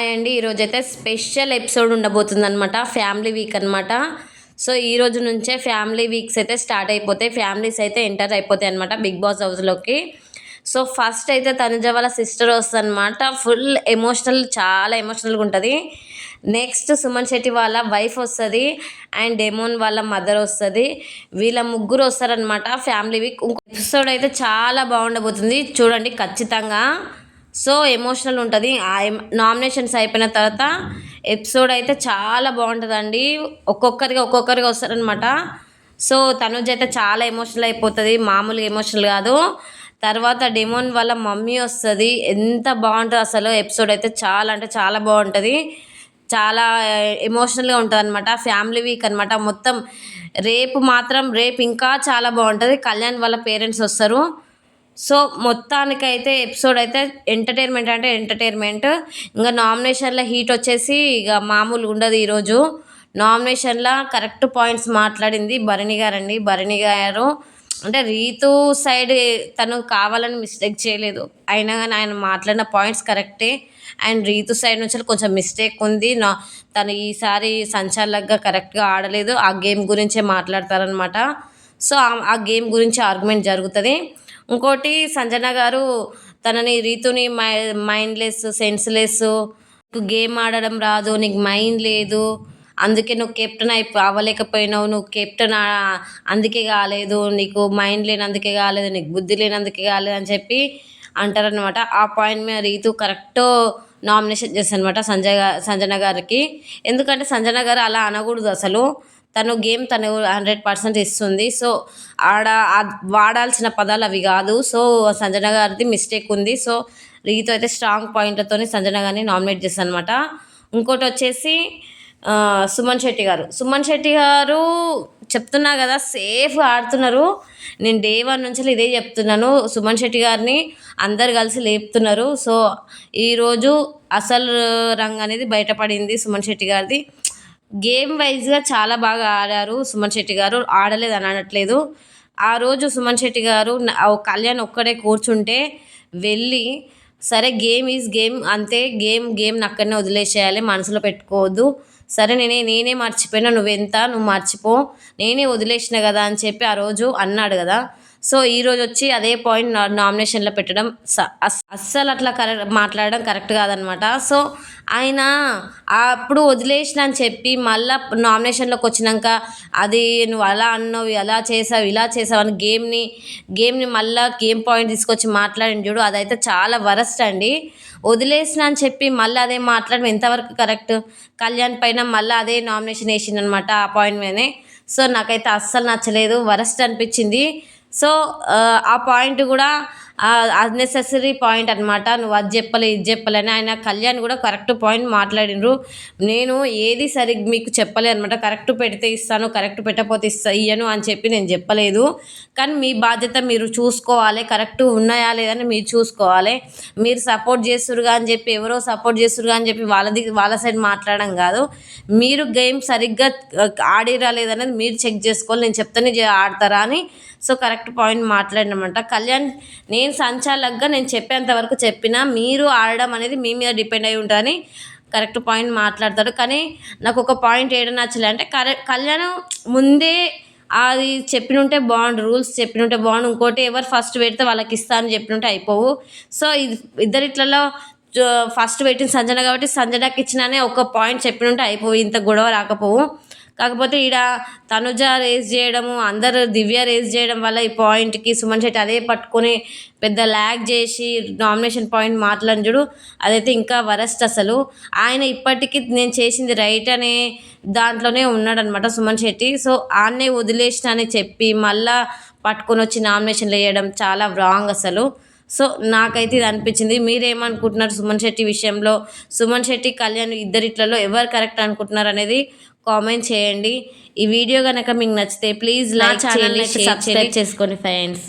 Hi అండి. ఈరోజు అయితే స్పెషల్ ఎపిసోడ్ ఉండబోతుంది అనమాట ఫ్యామిలీ వీక్ అనమాట సో ఈ రోజు నుంచే ఫ్యామిలీ వీక్స్ అయితే స్టార్ట్ అయిపోతాయి. ఫ్యామిలీస్ అయితే ఎంటర్ అయిపోతాయి అనమాట బిగ్ బాస్ హౌస్లోకి సో ఫస్ట్ అయితే తనుజ వాళ్ళ సిస్టర్ వస్తుంది అనమాట ఫుల్ ఎమోషనల్ చాలా ఎమోషనల్గా ఉంటుంది. నెక్స్ట్ సుమన్ శెట్టి వాళ్ళ వైఫ్ వస్తుంది. అండ్ డెమోన్ వాళ్ళ మదర్ వస్తుంది. వీళ్ళ ముగ్గురు వస్తారనమాట ఫ్యామిలీ వీక్. ఇంకో ఎపిసోడ్ అయితే చాలా బాగుండబోతుంది. చూడండి ఖచ్చితంగా. సో ఎమోషనల్ ఉంటుంది. ఆ నామినేషన్స్ అయిపోయిన తర్వాత ఎపిసోడ్ అయితే చాలా బాగుంటుందండి. ఒక్కొక్కరిగా ఒక్కొక్కరిగా వస్తారనమాట సో తనుజ్ అయితే చాలా ఎమోషనల్ అయిపోతుంది. మామూలుగా ఎమోషనల్ కాదు. తర్వాత డెమోన్ వాళ్ళ మమ్మీ వస్తుంది. ఎంత బాగుంటుంది అసలు ఎపిసోడ్ అయితే చాలా అంటే చాలా బాగుంటుంది. చాలా ఎమోషనల్గా ఉంటుంది అనమాట ఫ్యామిలీ వీక్ అనమాట మొత్తం రేపు మాత్రం రేపు ఇంకా చాలా బాగుంటుంది. కళ్యాణ్ వాళ్ళ పేరెంట్స్ వస్తారు. సో మొత్తానికైతే ఎపిసోడ్ అయితే ఎంటర్టైన్మెంట్ అంటే ఎంటర్టైన్మెంట్ ఇంకా నామినేషన్ల హీట్ వచ్చేసి ఇక మామూలు ఉండదు ఈరోజు. నామినేషన్లో కరెక్ట్ పాయింట్స్ మాట్లాడింది భరణి గారండి. భరణి గారు అంటే రీతు సైడ్ తను కావాలని మిస్టేక్ చేయలేదు. అయినా కానీ ఆయన మాట్లాడిన పాయింట్స్ కరెక్టే అండ్ రీతు సైడ్ నుంచి కొంచెం మిస్టేక్ ఉంది. నా తను ఈసారి సంచాలకుగా కరెక్ట్గా ఆడలేదు. ఆ గేమ్ గురించే మాట్లాడతారనమాట సో ఆ గేమ్ గురించి ఆర్గ్యుమెంట్ జరుగుతుంది. ఇంకోటి సంజన గారు తనని రీతుని మై మైండ్లెస్ సెన్స్లెస్ నీకు గేమ్ ఆడడం రాదు నీకు మైండ్ లేదు అందుకే నువ్వు కెప్టెన్ అయి అవ్వలేకపోయినావు నువ్వు కెప్టెన్ అందుకే కాలేదు నీకు మైండ్ లేనందుకే కాలేదు నీకు బుద్ధి లేనందుకే కాలేదు అని చెప్పి అంటారనమాట ఆ పాయింట్ మీద రీతు కరెక్ట్ నామినేషన్ చేస్తానమాట సంజయ్ సంజన గారికి. ఎందుకంటే సంజన గారు అలా అనకూడదు అసలు. తను గేమ్ తను హండ్రెడ్ పర్సెంట్ ఇస్తుంది. సో ఆడ వాడాల్సిన పదాలు అవి కాదు. సో సంజన గారిది మిస్టేక్ ఉంది. సో రీతో అయితే స్ట్రాంగ్ పాయింట్లతో సంజన గారిని నామినేట్ చేస్తాను అనమాట ఇంకోటి వచ్చేసి సుమన్ శెట్టి గారు. సుమన్ శెట్టి గారు చెప్తున్నా కదా సేఫ్ ఆడుతున్నారు. నేను డే వన్ నుంచి ఇదే చెప్తున్నాను. సుమన్ శెట్టి గారిని అందరు కలిసి లేపుతున్నారు. సో ఈరోజు అసలు రంగ్ అనేది బయటపడింది సుమన్ శెట్టి గారిది. గేమ్ వైజ్గా చాలా బాగా ఆడారు సుమన్ శెట్టి గారు. ఆడలేదు అని అనట్లేదు. ఆ రోజు సుమన్ శెట్టి గారు కళ్యాణ్ ఒక్కడే కూర్చుంటే వెళ్ళి సరే గేమ్ ఈజ్ గేమ్ అంతే గేమ్ గేమ్ అక్కడనే వదిలేసేయాలి మనసులో పెట్టుకోవద్దు. సరే నేనే నేనే మర్చిపోయినా నువ్వెంత నువ్వు మర్చిపో నేనే వదిలేసిన కదా అని చెప్పి ఆ రోజు అన్నాడు కదా. సో ఈరోజు వచ్చి అదే పాయింట్ నామినేషన్లో పెట్టడం అస్సలు అట్లా కరెక్ట్ మాట్లాడడం కరెక్ట్ కాదనమాట. సో ఆయన అప్పుడు వదిలేసిన అని చెప్పి మళ్ళీ నామినేషన్లోకి వచ్చినాక అది నువ్వు అలా అన్నావు అలా చేసావు ఇలా చేసావు అని గేమ్ని గేమ్ని మళ్ళీ గేమ్ పాయింట్ తీసుకొచ్చి మాట్లాడిన చూడు అదైతే చాలా వరస్ట్ అండి. వదిలేసిన అని చెప్పి మళ్ళీ అదే మాట్లాడడం ఎంతవరకు కరెక్ట్ కళ్యాణ్ పైన మళ్ళీ అదే నామినేషన్ వేసిందనమాట ఆ పాయింట్ మీదనే. సో నాకైతే అస్సలు నచ్చలేదు వరస్ట్ అనిపించింది. సో uh, ఆ పాయింట్ కూడా అన్నెసెసరీ పాయింట్ అనమాట నువ్వు అది చెప్పలే ఇది చెప్పలేని. ఆయన కళ్యాణ్ కూడా కరెక్ట్ పాయింట్ మాట్లాడినరు నేను ఏది సరిగ్గా మీకు చెప్పలే అనమాట కరెక్ట్ పెడితే ఇస్తాను కరెక్ట్ పెట్టకపోతే ఇస్తా ఇయ్యను అని చెప్పి నేను చెప్పలేదు. కానీ మీ బాధ్యత మీరు చూసుకోవాలి. కరెక్ట్ ఉన్నాయా లేదని మీరు చూసుకోవాలి. మీరు సపోర్ట్ చేస్తురుగా అని చెప్పి ఎవరో సపోర్ట్ చేస్తురుగా అని చెప్పి వాళ్ళది వాళ్ళ సైడ్ మాట్లాడడం కాదు. మీరు గేమ్ సరిగ్గా ఆడిరా లేదనేది మీరు చెక్ చేసుకోవాలి. నేను చెప్తేనే ఆడతారా అని. సో కరెక్ట్ పాయింట్ మాట్లాడినమాట. కళ్యాణ్ నేను సంచాలకుగా నేను చెప్పేంత వరకు చెప్పినా మీరు ఆడడం అనేది మీ మీద డిపెండ్ అయి ఉంటుందని కరెక్ట్ పాయింట్ మాట్లాడతాడు. కానీ నాకు ఒక పాయింట్ ఏడ నచ్చలే అంటే కరె కళ్యాణం ముందే అది చెప్పినుంటే బాగుండు రూల్స్ చెప్పినుంటే బాగుండు ఇంకోటి ఎవరు ఫస్ట్ పెడితే వాళ్ళకి ఇస్తా అని చెప్పినుంటే అయిపోవు. సో ఇది ఇద్దరిట్లలో ఫస్ట్ పెట్టిన సంజన కాబట్టి సంజనకి ఇచ్చిననే ఒక పాయింట్ చెప్పినుంటే అయిపోవు ఇంత గొడవ రాకపోవు. కాకపోతే ఈడ తనుజ రేస్ చేయడము అందరు దివ్య రేస్ చేయడం వల్ల ఈ పాయింట్కి సుమన్ శెట్టి అదే పట్టుకొని పెద్ద ల్యాగ్ చేసి నామినేషన్ పాయింట్ మాట్లాడి చూడు. అదైతే ఇంకా వరస్ట్ అసలు. ఆయన ఇప్పటికీ నేను చేసింది రైట్ అనే దాంట్లోనే ఉన్నాడనమాట సుమన్ శెట్టి. సో ఆన్నే వదిలేసిన అని చెప్పి మళ్ళా పట్టుకొని వచ్చి నామినేషన్లు వేయడం చాలా రాంగ్ అసలు. సో నాకైతే ఇది అనిపించింది. మీరేమనుకుంటున్నారు సుమన్ శెట్టి విషయంలో? సుమన్ శెట్టి కళ్యాణ్ ఇద్దరిట్లలో ఎవరు కరెక్ట్ అనుకుంటున్నారు అనేది కామెంట్ చేయండి. ఈ వీడియో కనుక మీకు నచ్చితే ప్లీజ్ లైక్ చేయండి సబ్స్క్రైబ్ చేసుకోండి ఫ్రెండ్స్.